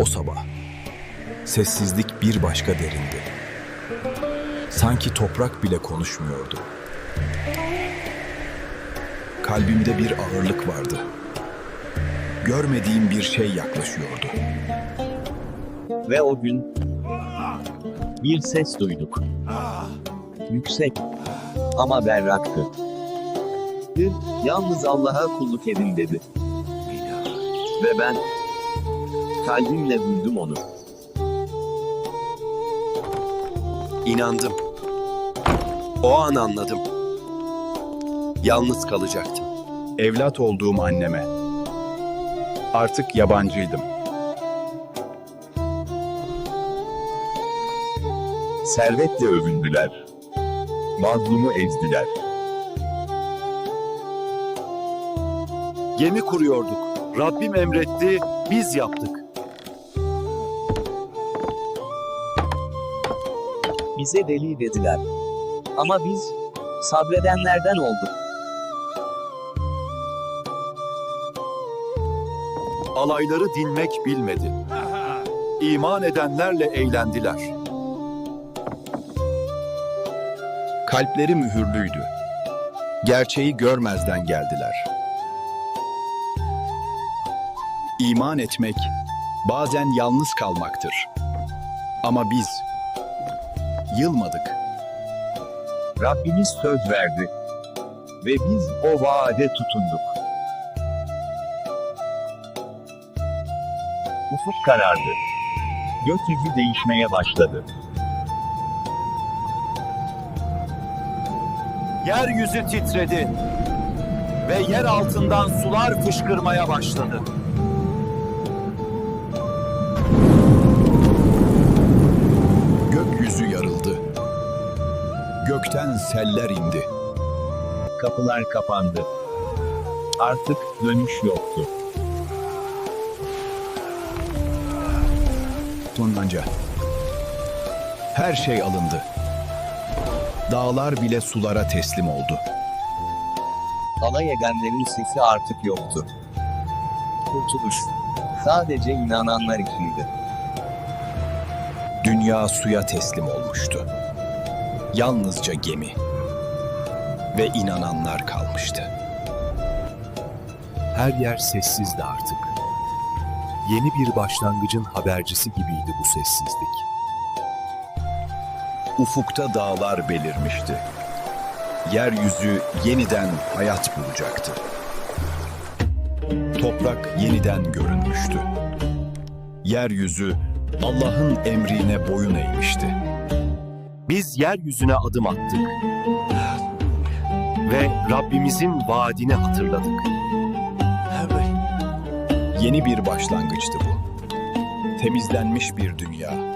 O sabah sessizlik bir başka derindi. Sanki toprak bile konuşmuyordu. Kalbimde bir ağırlık vardı. Görmediğim bir şey yaklaşıyordu. Ve o gün bir ses duyduk. Yüksek ama berraktı. Yalnız Allah'a kulluk edin dedi. Ve ben kalbimle duydum onu. İnandım. O an anladım. Yalnız kalacaktım. Evlat olduğum anneme. Artık yabancıydım. Servetle övündüler. Mazlumu ezdiler. Gemi kuruyorduk. Rabbim emretti, biz yaptık. Bize deli dediler. Ama biz sabredenlerden olduk. Alayları dinmek bilmedi. İman edenlerle eğlendiler. Kalpleri mühürlüydü. Gerçeği görmezden geldiler. İman etmek bazen yalnız kalmaktır. Ama biz yılmadık. Rabbimiz söz verdi. Ve biz o vaade tutunduk. Ufuk karardı. Gökyüzü değişmeye başladı. Yeryüzü titredi. Ve yer altından sular fışkırmaya başladı. Seller indi. Kapılar kapandı. Artık dönüş yoktu. Tonlanca. Her şey alındı. Dağlar bile sulara teslim oldu. Alay edenlerin sesi artık yoktu. Kurtuluş sadece inananlar içindi. Dünya suya teslim olmuştu. Yalnızca gemi ve inananlar kalmıştı. Her yer sessizdi artık. Yeni bir başlangıcın habercisi gibiydi bu sessizlik. Ufukta dağlar belirmişti. Yeryüzü yeniden hayat bulacaktı. Toprak yeniden görünmüştü. Yeryüzü Allah'ın emrine boyun eğmişti. Biz yeryüzüne adım attık. Ve Rabbimizin vaadini hatırladık. Yeni bir başlangıçtı bu. Temizlenmiş bir dünya.